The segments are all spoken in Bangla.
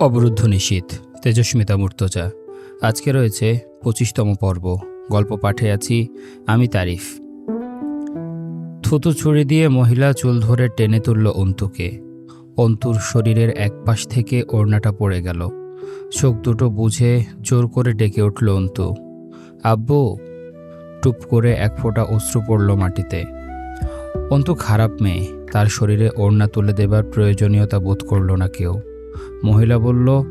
অবরুদ্ধ নিশীত তেজস্মিতা মূর্তজা, আজকে রয়েছে পঁচিশতম পর্ব। গল্প পাঠে আছি আমি তারিফ। থুতু ছুরি দিয়ে মহিলা চুল ধরে টেনে তুলল অন্তুকে। অন্তুর শরীরের এক পাশ থেকে ওড়নাটা পড়ে গেল। চোখ দুটো বুঝে জোর করে ডেকে উঠল অন্তু। আব্বু, টুপ করে এক ফোঁটা অশ্রু পড়ল মাটিতে। অন্তু খারাপ মেয়ে, তার শরীরে ওড়না তুলে দেবার প্রয়োজনীয়তা বোধ করল না কেউ। মহিলা বলল,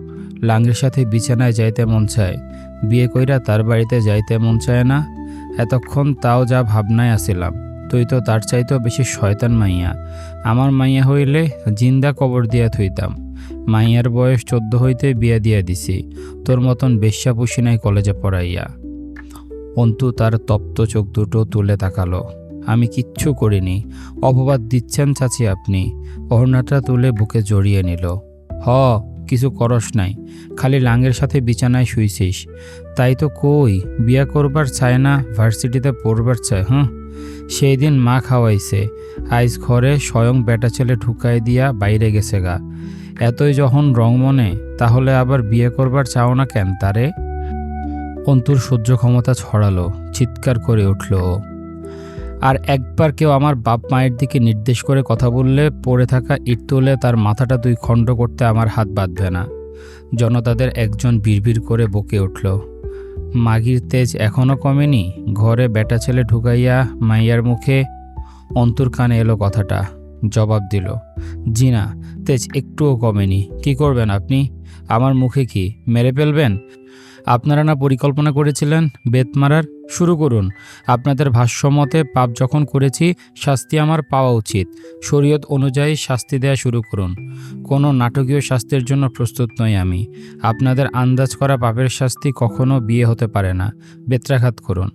লাঙ্গের সাথে বিছানায় যাইতে মন চায়। বিয়ে কইরা তার বাড়িতে যাইতে মন চায় না। এতক্ষণ তাও যা ভাবনায় আসিলাম। তুই তো তার চাইতেও বেশি শয়তান মাইয়া। আমার মাইয়া হইলে জিন্দা কবর দিয়া থইতাম। মাইয়ার বয়স চোদ্দ হইতে বিয়া দিয়া দিছি। তোর মতন বেশ্যা পুষি নাই কলেজে পড়াইয়া। অন্তু তার তপ্ত চোখ দুটো তুলে তাকালো। আমি কিচ্ছু করিনি। অপবাদ দিচ্ছেন চাচি আপনি। অহর্ণাটা তুলে বুকে জড়িয়ে নিল। হ, কিছু করস নাই, খালি লাঙ্গের সাথে বিছানায় শুইছিস। তাই তো কই, বিয়া করবার চায় না, ভার্সিটিতে পড়বার চায় হ্যাঁ সেই দিন মা খাওয়াইছে, আইজ ঘরে স্বয়ং বেটা ছেলে ঢুকাই দিয়া বাইরে গেছে গা। এতই যখন রং মনে, তাহলে আবার বিয়ে করবার চাও না কেন তারে? অন্তুর সহ্য ক্ষমতা ছড়ালো, চিৎকার করে উঠল আর একবার কেউ আমার বাপ মায়ের দিকে নির্দেশ করে কথা বললে, পড়ে থাকা ইট তুলে তার মাথাটা দুই খণ্ড করতে আমার হাত বাঁধবে না। জনতাদের একজন বিড়বিড় করে বকে উঠল, মাগির তেজ এখনও কমেনি? ঘরে বেটা ছেলে ঢুকাইয়া মাইয়ার মুখে? অন্তর কানে এলো কথাটা, জবাব দিল জি না তেজ একটুও কমেনি। কি করবেন আপনি? আমার মুখে কি মেরে ফেলবেন? আপনারা না পরিকল্পনা করেছিলেন? বেত মারার? শুরু করুন। আপনাদের ভাষ্যমতে, পাপ যখন করেছি, শাস্তি আমার পাওয়া উচিত। শরীয়ত অনুযায়ী শাস্তি দেয়া শুরু করুন। কোনো নাটকীয় শাস্তির জন্য প্রস্তুত নই আমি। আপনাদের আন্দাজ করা পাপের শাস্তি কখনো বিয়ে হতে পারে না। বেত্রাঘাত করুন।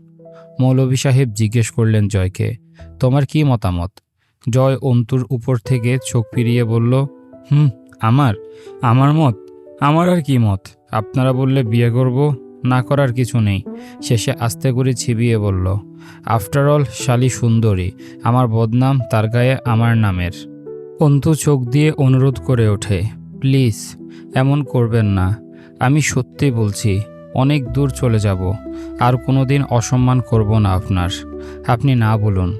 মৌলভী সাহেব জিজ্ঞেস করলেন জয়কে, তোমার কি মতামত? জয় অন্তুর উপর থেকে চোখ ফিরিয়ে বলল, হুম, আমার। আমার মত? আমার আর কি মত? আপনারা বললে বিয়ে করব, না করার কিছু নেই। শেষে আস্তে করে ছিবিয়ে বলল আফটার অল শালি সুন্দরী, আমার বদনাম তার গায়ে আমার নামের। অন্তু চোখ দিয়ে অনুরোধ করে ওঠে প্লিজ এমন করবেন না। আমি সত্যি বলছি, অনেক দূর চলে যাব, আর কোনো দিন অসম্মান করব না আপনার। আপনি না বলুন।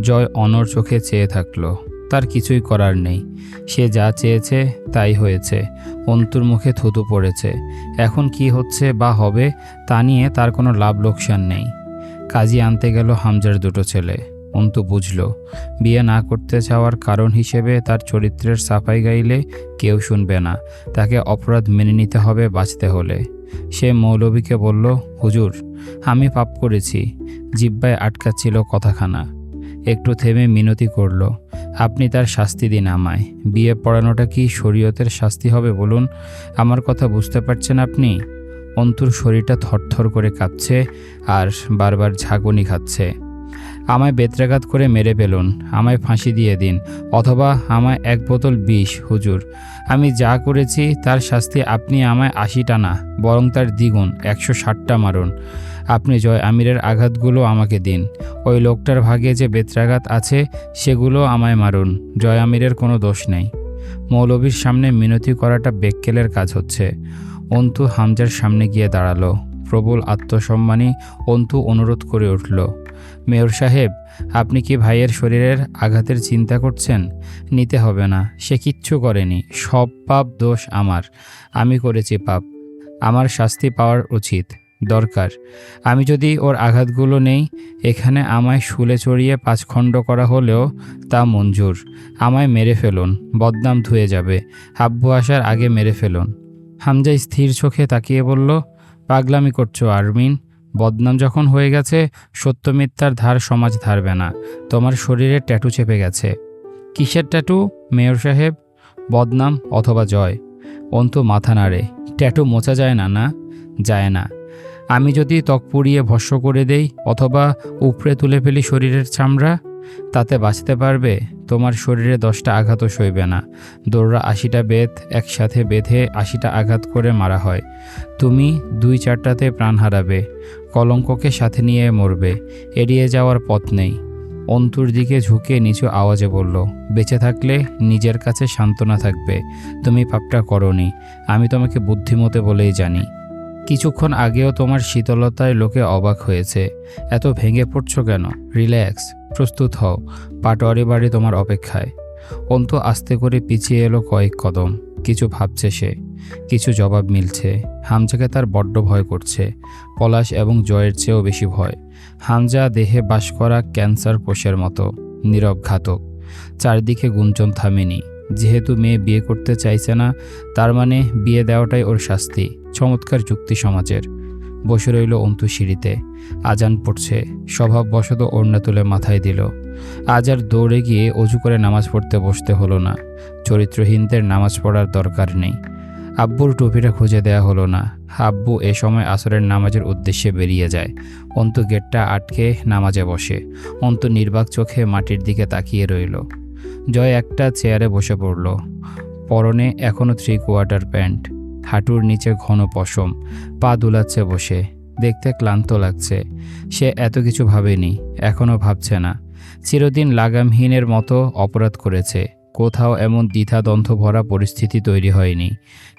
জয় অনর চোখে চেয়ে থাকল। তার কিছুই করার নেই। সে যা চেয়েছে তাই হয়েছে। অন্তুর মুখে থুতু পড়েছে। এখন কি হচ্ছে বা হবে তা নিয়ে তার কোনো লাভ লোকসান নেই। কাজী আনতে গেল হামজার দুটো ছেলে। অন্তু বুঝল, বিয়ে না করতে চাওয়ার কারণ হিসেবে তার চরিত্রের সাফাই গাইলে কেউ শুনবে না। তাকে অপরাধ মেনে নিতে হবে বাঁচতে হলে। সে মৌলভীকে বলল, হুজুর, আমি পাপ করেছি। জিব্বায় আটকাচ্ছিল কথাখানা। একটু থেমে মিনতি করল। আপনি তার শাস্তি দিন আমায়। বিয়ে পড়ানোটা কি শরীয়তের শাস্তি হবে বলুন? আমার কথা বুঝতে পারছেন আপনি? অন্তুর শরীরটা থরথর করে কাঁপছে আর বারবার ঝাঁকুনি খাচ্ছে। আমায় বেত্রাঘাত করে মেরে ফেলুন। আমায় ফাঁসি দিয়ে দিন। অথবা আমায় এক বোতল বিষ, হুজুর। আমি যা করেছি তার শাস্তি আপনি আমায় আশিটা না বরং তার দ্বিগুণ, একশো ষাটটা মারুন। আপনি জয় আমিরের আঘাতগুলো আমাকে দিন। ওই লোকটার ভাগে যে বেত্রাঘাত আছে, সেগুলো আমায় মারুন। জয় আমিরের কোনো দোষ নেই। মৌলবীর সামনে মিনতি করাটা বেক্কেলের কাজ হচ্ছে। অন্তু হামজার সামনে গিয়ে দাঁড়াল। প্রবল আত্মসম্মানী অন্তু অনুরোধ করে উঠল। মেয়র সাহেব, আপনি কি ভাইয়ের শরীরের আঘাতের চিন্তা করছেন? নিতে হবে না, সে কিচ্ছু করেনি। সব পাপ দোষ আমার। আমি করেছি পাপ। আমার শাস্তি পাওয়ার উচিত। দরকার। আমি যদি ওর আঘাতগুলো নেই, এখানে আমায় শুলে চড়িয়ে পাঁচখণ্ড করা হলেও তা মঞ্জুর। আমায় মেরে ফেলুন, বদনাম ধুয়ে যাবে। হাব্বু আসার আগে মেরে ফেলুন। হামজা স্থির চোখে তাকিয়ে বলল, পাগলামি করছ, আরমিন। বদনাম যখন হয়ে গেছে, সত্য মিথ্যার ধার সমাজ ধারবে না। তোমার শরীরে ট্যাটু চেপে গেছে। কিসের ট্যাটু, মেয়র সাহেব? বদনাম অথবা জয়। অন্তু মাথা নাড়ে, ট্যাটু মোচা যায় না না? যায় না। আমি যদি ত্বক পুড়িয়ে ভস্য করে দেই অথবা উপড়ে তুলে ফেলি শরীরের চামড়া, তাতে বাঁচতে পারবে, তোমার শরীরে দশটা আঘাতও সইবে না। দৌড়া আশিটা বেত, একসাথে বেঁধে আশিটা আঘাত করে মারা হয়। তুমি দুই চারটাতে প্রাণ হারাবে, কলঙ্ককে সাথে নিয়ে মরবে, এড়িয়ে যাওয়ার পথ নেই। অন্তুর দিকে ঝুঁকে নিচু আওয়াজে বলল, বেঁচে থাকলে নিজের কাছে সান্ত্বনা থাকবে, তুমি পাপটা করনি, আমি তোমাকে বুদ্ধিমতে বলেই জানি। কিছুক্ষণ আগেও তোমার শীতলতায় লোকে অবাক হয়েছে। এত ভেঙে পড়ছো কেন? রিল্যাক্স, প্রস্তুত হও, পাটোয়ারি বাড়ি তোমার অপেক্ষায়। অন্তু আস্তে করে পিছিয়ে এলো কয়েক কদম। কিছু ভাবছে সে, কিছু জবাব মিলছে। হামজাকে তার বড্ড ভয় করছে। পলাশ এবং জয়ের চেয়েও বেশি ভয়। হামজা দেহে বাস করা ক্যান্সার কোষের মতো, নীরব ঘাতক। চারদিকে গুঞ্জন থামেনি। যেহেতু মেয়ে বিয়ে করতে চাইছে না, তার মানে বিয়ে দেওয়াটাই ওর শাস্তি। চমৎকার যুক্তি সমাজের। বসে রইল অন্তু সিঁড়িতে। আজান পড়ছে। স্বভাব স্বভাববশত ওড়না তুলে মাথায় দিল। আজ আর দৌড়ে গিয়ে অজু করে নামাজ পড়তে বসতে হলো না। চরিত্রহীনদের নামাজ পড়ার দরকার নেই। আব্বুর টুপিটা খুঁজে দেয়া হলো না। আব্বু এ সময় আসরের নামাজের উদ্দেশ্যে বেরিয়ে যায়। অন্তু গেটটা আটকে নামাজে বসে। অন্তু নির্বাক চোখে মাটির দিকে তাকিয়ে রইল। জয় একটা চেয়ারে বসে পড়ল। পরনে এখনও থ্রি কোয়ার্টার প্যান্ট। হাঁটুর নিচে ঘন পশম। পা দুলাচ্ছে বসে। দেখতে ক্লান্ত লাগছে। সে এত কিছু ভাবেনি এখনও ভাবছে না। চিরদিন লাগামহীনের মতো অপরাধ করেছে। কোথাও এমন দ্বিধাদ্বন্দ্ব ভরা পরিস্থিতি তৈরি হয়নি।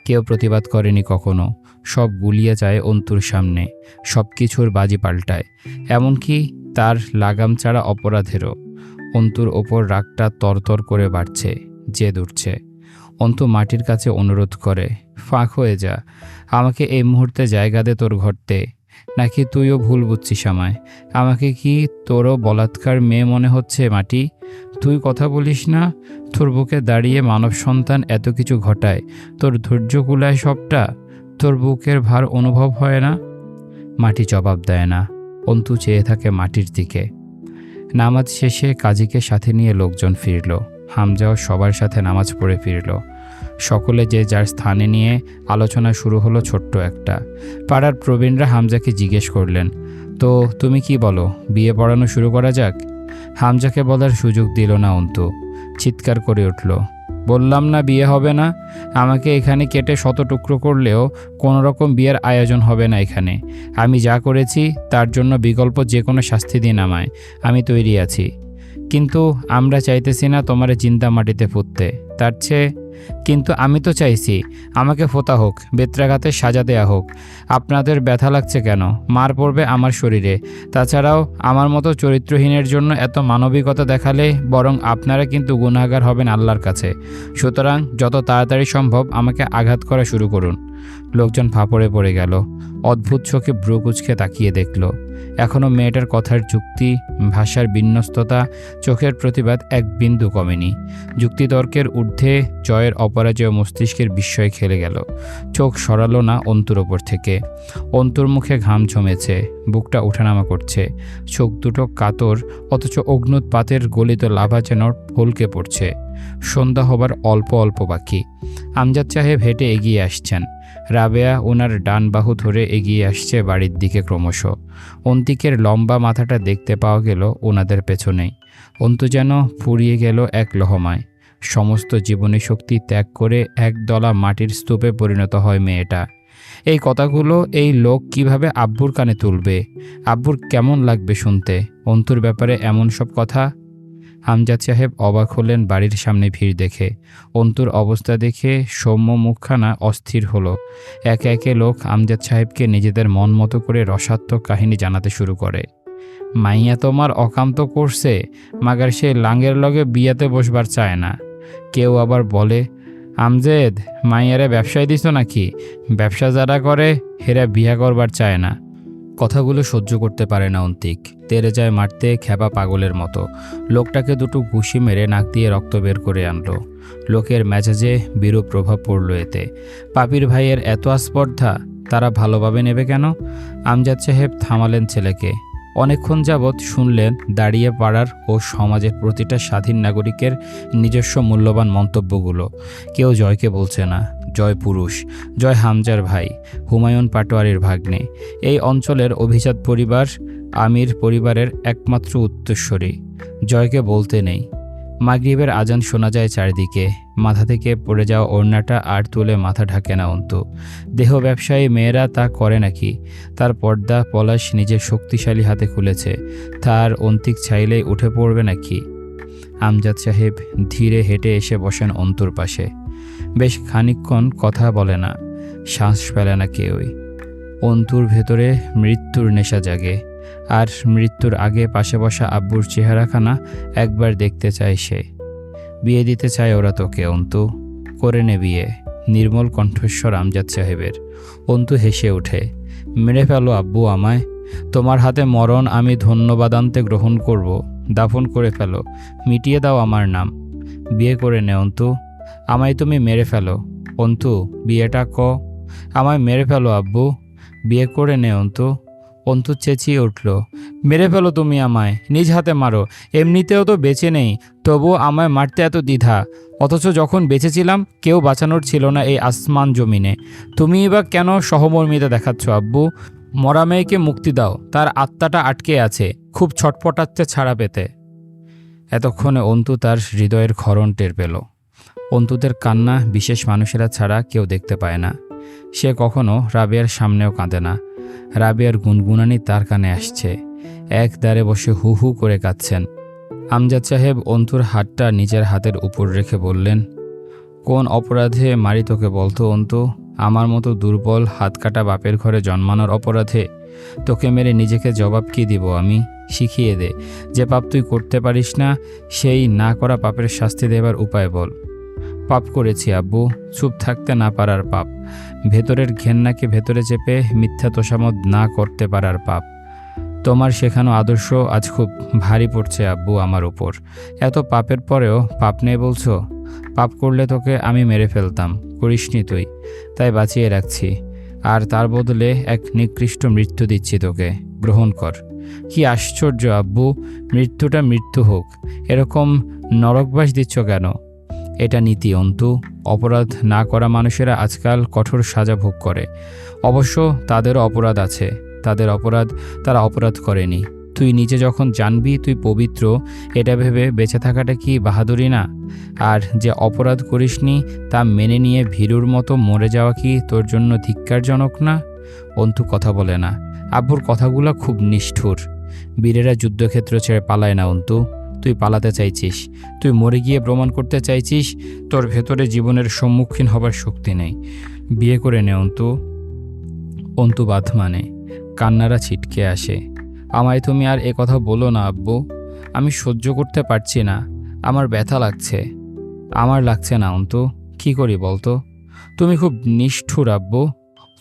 কেউ প্রতিবাদ করেনি কখনো। সব গুলিয়ে যায় অন্তুর সামনে। সব কিছুর বাজি পাল্টায়। এমনকি তার লাগাম ছাড়া অপরাধেরও। অন্তুর ওপর রাগটা তরতর করে বাড়ছে, জেদ উঠছে। অন্তু মাটির কাছে অনুরোধ করে, ফাঁক হয়ে যা, আমাকে এই মুহূর্তে জায়গা দে তোর ঘরতে। নাকি তুইও ভুল বুঝছিস আমায়? আমাকে কি তোরও বলাৎকার মেয়ে মনে হচ্ছে, মাটি? তুই কথা বলিস না, তোর বুকে দাঁড়িয়ে মানব সন্তান এত কিছু ঘটায়, তোর ধৈর্য কুলায় সবটা, তোর বুকের ভার অনুভব হয় না? মাটি জবাব দেয় না। অন্তু চেয়ে থাকে মাটির দিকে। নামাজ শেষে কাজীকে সাথে নিয়ে লোকজন ফিরল। হামজাও সবার সাথে নামাজ পড়ে ফিরল। সকলে যে যার স্থানে নিয়ে আলোচনা শুরু হলো ছোট্ট একটা। পাড়ার প্রবীণরা হামজাকে জিজ্ঞেস করলেন, তো তুমি কি বলো, বিয়ে পড়ানো শুরু করা যাক? হামজাকে বলার সুযোগ দিল না অন্তু। চিৎকার করে উঠল বললাম না বিয়ে হবে না। আমাকে এখানে কেটে শত টুকরো করলেও কোনো রকম বিয়ের আয়োজন হবে না এখানে। আমি যা করেছি, তার জন্য বিকল্প যে কোনো শাস্তি দিন আমায়। আমি তৈরি আছি। কিন্তু আমরা চাইতেছি না তোমার চিন্তা মাটিতে ফুটতে তার চেয়ে কিন্তু আমি তো চাইছি, আমাকে ফোতা হোক, বেত্রাঘাতে সাজা দেয়া হোক। আপনাদের ব্যথা লাগছে কেন? মার পড়বে আমার শরীরে। তাছাড়াও, আমার মতো চরিত্রহীনের জন্য এত মানবিকতা দেখালে বরং আপনারা কিন্তু গুণাগার হবেন আল্লাহর কাছে। সুতরাং যত তাড়াতাড়ি সম্ভব আমাকে আঘাত করা শুরু করুন। লোকজন ফাঁপড়ে পড়ে গেল। অদ্ভুত চোখে ব্রুকুচকে তাকিয়ে দেখল। এখনও মেয়েটার কথার যুক্তি, ভাষার বিন্যস্ততা, চোখের প্রতিবাদ এক বিন্দু কমেনি। যুক্তিতর্কের ঊর্ধ্বে জয়ের অপরাজয় মস্তিষ্কের বিস্ময় খেলে গেল। চোখ সরালো না অন্তুর ওপর থেকে। অন্তুর মুখে ঘাম জমেছে, বুকটা উঠানামা করছে। চোখ দুটো কাতর, অথচ অগ্নুৎপাতের গলিত লাভা যেন ফলকে পড়ছে। সন্ধ্যা হবার অল্প অল্প বাকি। আমজাদ সাহেব হেঁটে এগিয়ে আসছেন। রাবেয়া ওনার ডান বাহু ধরে এগিয়ে আসছে বাড়ির দিকে ক্রমশ। অন্তিকের লম্বা মাথাটা দেখতে পাওয়া গেল ওনাদের পেছনেই। অন্তু যেন ফুরিয়ে গেল এক লহমায়। সমস্ত জীবনী শক্তি ত্যাগ করে একদলা মাটির স্তূপে পরিণত হয় মেয়েটা। এই কথাগুলো এই লোক কীভাবে আব্বুর কানে তুলবে? আব্বুর কেমন লাগবে শুনতে? অন্তুর ব্যাপারে এমন সব কথা হামজাদ সাহেব অবাক হলেন, বাড়ির সামনে ভিড় দেখে। অন্তুর অবস্থা দেখে সৌম্য মুখখানা অস্থির হলো। একে একে লোক আমজাদ সাহেবকে নিজেদের মন মতো করে রসাত্মক কাহিনী জানাতে শুরু করে। মাইয়া তোমার অকান্ত করছে, মাগার সে লাঙ্গের লগে বিয়াতে বসবার চায় না। কেউ আবার বলে আমজেদ মাইয়ারে ব্যবসায় দিছ নাকি? ব্যবসা যারা করে, হেরা বিয়া করবার চায় না। কথাগুলো সহ্য করতে পারে না অন্তিক। তেরে যায় মারতে খেপা পাগলের মতো। লোকটাকে দুটো ঘুষি মেরে নাক দিয়ে রক্ত বের করে আনলো। লোকের মেজাজে বিরূপ প্রভাব পড়ল এতে। পাপির ভাইয়ের এত আস্পর্ধা, তারা ভালোভাবে নেবে কেন? আমজাদ সাহেব থামালেন ছেলেকে। অনেকক্ষণ যাবৎ শুনলেন দাঁড়িয়ে পাড়ার ও সমাজের প্রতিটা স্বাধীন নাগরিকের নিজস্ব মূল্যবান মন্তব্যগুলো। কেউ জয়কে বলছে না। জয় পুরুষ, জয় হামজার ভাই, হুমায়ুন পাটোয়ারির ভাগ্নে। এই অঞ্চলের অভিজাত পরিবার আমির পরিবারের একমাত্র উত্তরস্বরী। জয়কে বলতে নেই। মাগরিবের আজান শোনা যায় চারিদিকে। মাথা থেকে পড়ে যাওয়া ওড়নাটা আর তুলে মাথা ঢাকে না অন্ত। দেহ ব্যবসায়ী মেয়েরা তা করে নাকি? তার পর্দা, পলাশ নিজের শক্তিশালী হাতে খুলেছে। তার অন্তিক চাইলেই উঠে পড়বে নাকি? আমজাদ সাহেব ধীরে হেঁটে এসে বসেন অন্তুর পাশে। বেশ খানিকক্ষণ কথা বলে না শ্বাস ফেলে না কেউই। অন্তুর ভেতরে মৃত্যুর নেশা জাগে, আর মৃত্যুর আগে পাশে বসা আব্বুর চেহারাখানা একবার দেখতে চায় সে। বিয়ে দিতে চায় ওরা তোকে, অন্তু। করে নে বিয়ে, নির্মল কণ্ঠস্বর আমজাদ সাহেবের। অন্তু হেসে ওঠে, মেরে ফেলো আব্বু আমায়। তোমার হাতে মরণ আমি ধন্যবাদান্তে গ্রহণ করব। দাফন করে ফেলো। মিটিয়ে দাও আমার নাম। বিয়ে করে নে, অন্তু। আমায় তুমি মেরে ফেলো। অন্তু, বিয়েটা ক। আমায় মেরে ফেলো, আব্বু। বিয়ে করে নে, অন্তু। অন্তু চেঁচিয়ে উঠল, মেরে ফেলো তুমি আমায়, নিজ হাতে মারো। এমনিতেও তো বেঁচে নেই তবু আমায় মারতে এত দ্বিধা। অথচ যখন বেঁচেছিলাম, কেউ বাঁচানোর ছিল না এই আসমান জমিনে। তুমি বা কেন সহমর্মিতা দেখাচ্ছ, আব্বু? মরা মেয়েকে মুক্তি দাও, তার আত্মাটা আটকে আছে, খুব ছটপটাচ্ছে ছাড়া পেতে। এতক্ষণে অন্তু তার হৃদয়ের ক্ষরণ টের পেল। অন্তুদের কান্না বিশেষ মানুষেরা ছাড়া কেউ দেখতে পায় না। সে কখনো রাবিয়ার সামনেও কাঁদে না। রাবিয়ার গুনগুনানি তার কানে আসছে। এক দ্বারে বসে হু হু করে কাঁদছেন। আমজাদ সাহেব অন্তুর হাতটা নিজের হাতের উপর রেখে বললেন, কোন অপরাধে মারি তোকে বলতো অন্তু? আমার মতো দুর্বল হাত কাটা বাপের ঘরে জন্মানোর অপরাধে? তোকে মেরে নিজেকে জবাব কি দিব আমি? শিখিয়ে দে। যে পাপ তুই করতে পারিস না, সেই না করা পাপের শাস্তি দেবার উপায় বল। পাপ করেছি, আব্বু। চুপ থাকতে না পারার পাপ। ভেতরের ঘেন্নাকে ভেতরে চেপে মিথ্যা তোষামত না করতে পারার পাপ। তোমার শেখানো আদর্শ আজ খুব ভারী পড়ছে, আব্বু, আমার উপর। এত পাপের পরেও পাপ নেই বলছো? পাপ করলে তোকে আমি মেরে ফেলতাম। করিসনি তুই। তাই বাঁচিয়ে রাখছি। আর তার বদলে এক নিকৃষ্ট মৃত্যু দিচ্ছি তোকে। গ্রহণ কর। কি আশ্চর্য, আব্বু। মৃত্যুটা মৃত্যু হোক। এরকম নরকবাস দিচ্ছ কেন? এটা নীতি, অন্তু, অপরাধ না করা মানুষেরা আজকাল কঠোর সাজা ভোগ করে। অবশ্য তাদেরও অপরাধ আছে। তাদের অপরাধ তারা অপরাধ করেনি। তুই নিজে যখন জানবি তুই পবিত্র, এটা ভেবে বেঁচে থাকাটা কি বাহাদুরি না? আর যে অপরাধ করিসনি, তা মেনে নিয়ে ভীরুর মতো মরে যাওয়া কি তোর জন্য ধিক্কারজনক না? অন্তু কথা বলে না। আব্বুর কথাগুলো খুব নিষ্ঠুর। বীরেরা যুদ্ধক্ষেত্র ছেড়ে পালায় না, অন্তু। তুই পালাতে চাইছিস, তুই মরে গিয়ে প্রমাণ করতে চাইছিস, তোর ভেতরে জীবনের সম্মুখীন হবার শক্তি নেই। বিয়ে করে নে, অন্তু। অন্তু বাধ মানে কান্নারা ছিটকে আসে। আমায় তুমি আর এ কথা বলো না, আব্বু। আমি সহ্য করতে পারছি না, আমার ব্যথা লাগছে। আমার লাগছে না, অন্তু। কি করি বলতো? তুমি খুব নিষ্ঠুর, আব্বু।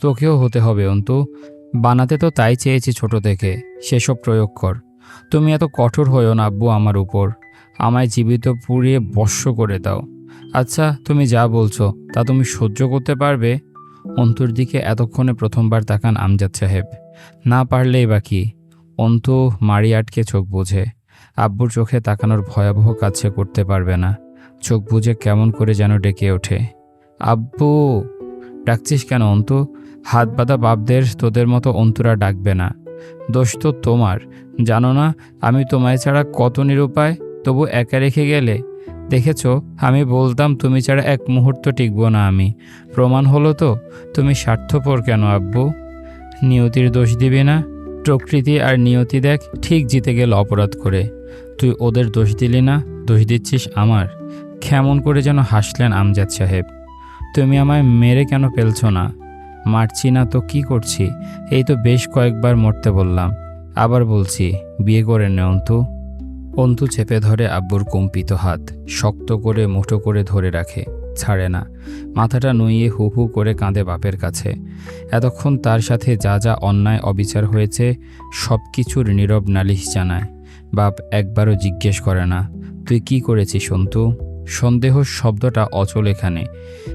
তোকেও হতে হবে, অন্তু। বানাতে তো তাই চেয়েছি ছোট থেকে, সেসব প্রয়োগ কর। তুমি এত কঠোর হয়েও না আব্বু আমার উপর। আমায় জীবিত পুড়িয়ে বর্ষ করে দাও। আচ্ছা তুমি যা বলছো, তা তুমি সহ্য করতে পারবে? অন্তুর দিকে এতক্ষণে প্রথমবার তাকান আমজাদ সাহেব। না পারলেই বা কি? অন্তু মারি আটকে চোখ বুঝে। আব্বুর চোখে তাকানোর ভয়াবহ সে করতে পারবে না। চোখ বুঝে কেমন করে যেন ডেকে ওঠে। আব্বু! ডাকছিস কেন অন্তু? হাত বাঁধা বাপদের তোদের মতো অন্তুরা ডাকবে না। দোষ তো তোমার। জানো না, আমি তোমায় ছাড়া কত নিরুপায়? তবু একা রেখে গেলে? দেখেছ, আমি বলতাম তুমি ছাড়া এক মুহূর্ত টিকবো না আমি। প্রমাণ হলো তো, তুমি স্বার্থপর কেন আব্বু? নিয়তির দোষ দিবে না? প্রকৃতি আর নিয়তি দেখ, ঠিক জিতে গেল অপরাধ করে। তুই ওদের দোষ দিলি না, দোষ দিচ্ছিস আমার। কেমন করে যেন হাসলেন আমজাদ সাহেব। তুমি আমায় মেরে কেন ফেলছো না? মারছি না তো কি করছি? এই তো বেশ কয়েকবার মরতে বললাম। আবার বলছি, বিয়ে করে নে, অন্তু। অন্তু চেপে ধরে আব্বুর কম্পিত হাত, শক্ত করে মুঠো করে ধরে রাখে, ছাড়ে না। মাথাটা নুইয়ে হু হু করে কাঁদে বাপের কাছে। এতক্ষণ তার সাথে যা যা অন্যায় অবিচার হয়েছে, সব কিছুর নীরব নালিশ জানায়। বাপ একবারও জিজ্ঞেস করে না, তুই কি করেছিস, অন্তু? সন্দেহ শব্দটা অচল এখানে।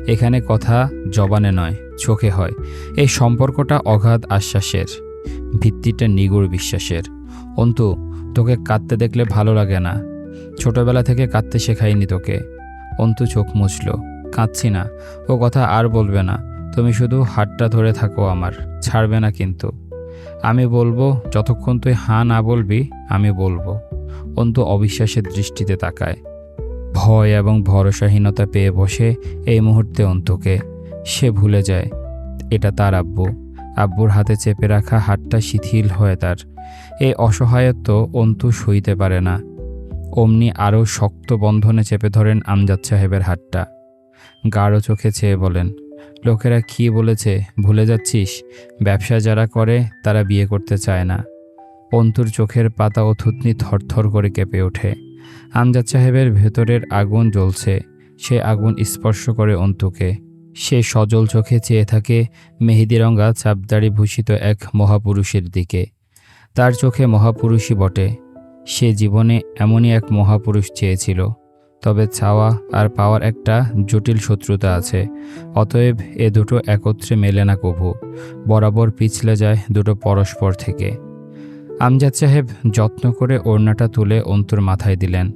এখানে কথা জবানে নয়, চোখে হয়। এই সম্পর্কটা অগাধ আশ্বাসের, ভিত্তিটা নিগুড় বিশ্বাসের। অন্তু, তোকে কাঁদতে দেখলে ভালো লাগে না। ছোটবেলা থেকে কাঁদতে শেখাইনি তোকে। অন্তু চোখ মুছল। কাঁদছি না, ও কথা আর বলবে না। তুমি শুধু হাতটা ধরে থাকো আমার, ছাড়বে না কিন্তু। আমি বলব, যতক্ষণ তুই হাঁ না বলবি, আমি বলব। অন্তু অবিশ্বাসের দৃষ্টিতে তাকায়। ভয় এবং ভরসাহীনতা পেয়ে বসে এই মুহূর্তে অন্তুকে। সে ভুলে যায়, এটা তার আব্বু। আব্বুর হাতে চেপে রাখা হাতটা শিথিল হয় তার। এই অসহায়ত্ব অন্তু সইতে পারে না। অমনি আরও শক্ত বন্ধনে চেপে ধরেন আমজাদ সাহেবের হাতটা। গাঢ় চোখে চেয়ে বলেন, লোকেরা কি বলেছে? ভুলে যাচ্ছিস? ব্যবসা যারা করে, তারা বিয়ে করতে চায় না। অন্তুর চোখের পাতা ও থুতনি থরথর করে কেঁপে ওঠে। আমজাদ সাহেবের ভেতরের আগুন জ্বলছে। সে আগুন স্পর্শ করে অন্তুকে। সে সজল চোখে চেয়ে থাকে মেহেদিরঙ্গা চাপদাড়ি ভূষিত এক মহাপুরুষের দিকে। তার চোখে মহাপুরুষই বটে। সে জীবনে এমনই এক মহাপুরুষ চেয়েছিল। তবে চাওয়া আর পাওয়ার একটা জটিল শত্রুতা আছে। অতএব এ দুটো একত্রে মেলে না কভু। বরাবর পিছলে যায় দুটো পরস্পর থেকে। আমজাদ সাহেব যত্ন করে ওড়নাটা তুলে অন্তুর মাথায় দিলেন।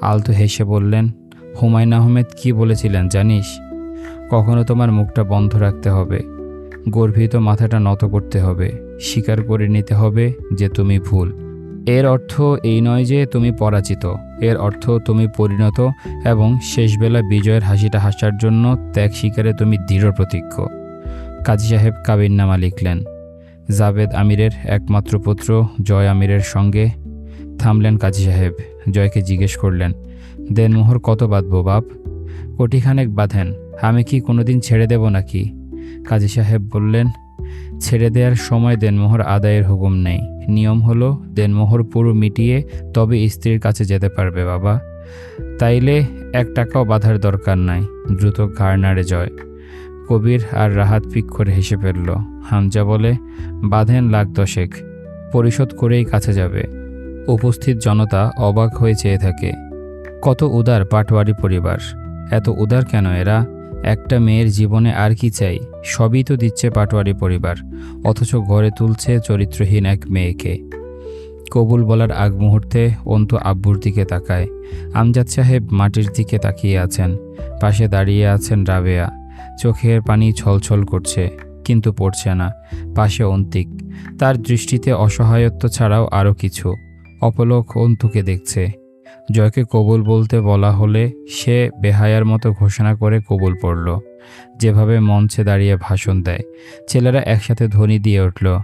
আলতো হেসে বললেন, হুমায়ুন আহমেদ কি বলেছিলেন জানিস? কখনো তোমার মুখটা বন্ধ রাখতে হবে। গর্বিত মাথাটা নত করতে হবে। স্বীকার করে নিতে হবে যে তুমি ভুল। এর অর্থ এই নয় যে তুমি পরাজিত। এর অর্থ তুমি পরিণত এবং শেষবেলা বিজয়ের হাসিটা হাসার জন্য ত্যাগ শিকারে তুমি দৃঢ় প্রতিজ্ঞ কাজী সাহেব কাবিননামা লিখলেন। জাবেদ আমিরের একমাত্র পুত্র জয় আমিরের সঙ্গে থামলেন কাজী সাহেব। জয়কে জিজ্ঞেস করলেন দেনমোহর কত বাঁধবো বাপ? কোটিখানেক বাঁধেন, আমি কি কোনোদিন ছেড়ে দেব নাকি? কাজী সাহেব বললেন, ছেড়ে দেওয়ার সময় দেনমোহর আদায়ের হুকুম নেই। নিয়ম হলো দেনমোহর পুরো মিটিয়ে তবে স্ত্রীর কাছে যেতে পারবে বাবা। তাইলে এক টাকাও বাধার দরকার নাই। দ্রুত ঘাড় নাড়ে জয়। কবির আর রাহাত পিক করে হেসে ফেলল। হামজা বলে, বাঁধেন লাখ দশেক, পরিশোধ করেই কাছে যাবে। উপস্থিত জনতা অবাক হয়ে চেয়ে থাকে। কত উদার পাটওয়ারি পরিবার, এত উদার কেন এরা? একটা মেয়ের জীবনে আর কি চাই? সবই তো দিচ্ছে পাটোয়ারি পরিবার, অথচ ঘরে তুলছে চরিত্রহীন এক মেয়েকে। কবুল বলার আগ মুহূর্তে অন্ত আব্বুর দিকে তাকায়। আমজাদ সাহেব মাটির দিকে তাকিয়ে আছেন, পাশে দাঁড়িয়ে আছেন রাবেয়া। চোখের পানি ছলছল করছে, কিন্তু পড়ছে না। পাশে অন্তিক। তার দৃষ্টিতে অসহায়ত্ব ছাড়াও আরও কিছু। অপলক অন্তুকে দেখছে। জয়কে কবুল বলতে বলা হলে সে বেহায়ার মতো ঘোষণা করে কবুল পড়ল। যেভাবে মঞ্চে দাঁড়িয়ে ভাষণ দেয়। ছেলেরা একসাথে ধ্বনি দিয়ে উঠল,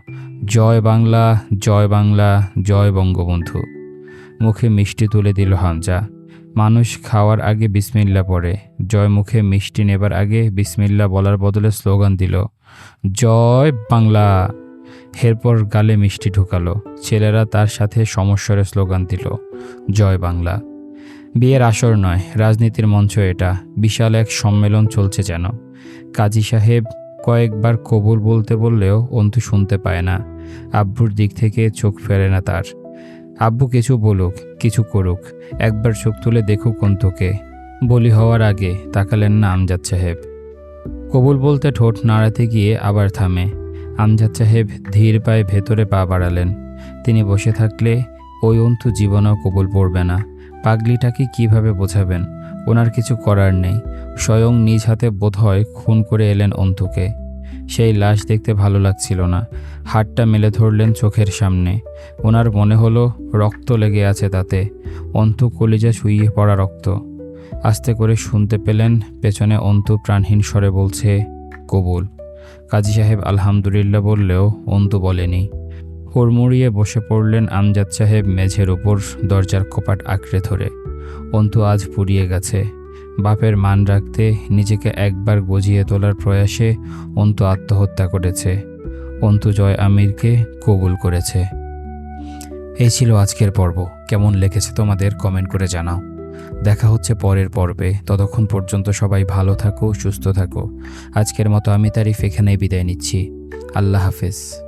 জয় বাংলা জয় বাংলা, জয় বঙ্গবন্ধু। মুখে মিষ্টি তুলে দিল হামজা। মানুষ খাওয়ার আগে বিসমিল্লা পড়ে, জয় মুখে মিষ্টি নেবার আগে বিসমিল্লা বলার বদলে স্লোগান দিল, জয় বাংলা। এরপর গালে মিষ্টি ঢুকালো, ছেলেরা তার সাথে সমস্বরে স্লোগান দিল, জয় বাংলা। বিয়ের আসর নয়, রাজনীতির মঞ্চ এটা, বিশাল এক সম্মেলন চলছে যেন। কাজী সাহেব কয়েকবার কবুল বলতে বললেও অন্তু শুনতে পায় না আব্বুর দিক থেকে চোখ ফেরে না তার। আব্বু কিছু বলুক, কিছু করুক, একবার চোখ তুলে দেখুক অন্তুকে। বলি হওয়ার আগে তাকালেন না আমজাদ সাহেব। কবুল বলতে ঠোঁট নাড়াতে গিয়ে আবার থামে। আমজাদ সাহেব ধীর পায়ে ভেতরে পা বাড়ালেন। তিনি বসে থাকলে ওই অন্তু জীবনেও কবুল পড়বে না। পাগলিটাকে কীভাবে বোঝাবেন? ওনার কিছু করার নেই। স্বয়ং নিজ হাতে বোধহয় খুন করে এলেন অন্তুকে। সেই লাশ দেখতে ভালো লাগছিল না। হাতটা মেলে ধরলেন চোখের সামনে। ওনার মনে হলো রক্ত লেগে আছে তাতে। অন্তু কলিজা শুইয়ে পড়া রক্ত। আস্তে করে শুনতে পেলেন, পেছনে অন্তু প্রাণহীন স্বরে বলছে, কবুল। কাজী সাহেব আলহামদুলিল্লাহ বললেও অন্তু বলেনি। হুড়মুড়িয়ে বসে পড়লেন আমজাদ সাহেব মেঝের উপর দরজার কপাট আঁকড়ে ধরে। অন্তু আজ পুড়িয়ে গেছে। বাপের মান রাখতে নিজেকে একবার গজিয়ে তোলার প্রয়াসে অন্তু আত্মহত্যা করেছে। অন্তু জয় আমিরকে কবুল করেছে। এই ছিল আজকের পর্ব। কেমন লেগেছে তোমাদের কমেন্ট করে জানাও। দেখা হচ্ছে পরের পর্বে। ততক্ষণ পর্যন্ত সবাই ভালো থাকো, সুস্থ থাকো। আজকের মতো আমি তারিফ এখানেই বিদায় নিচ্ছি। আল্লাহ হাফেজ।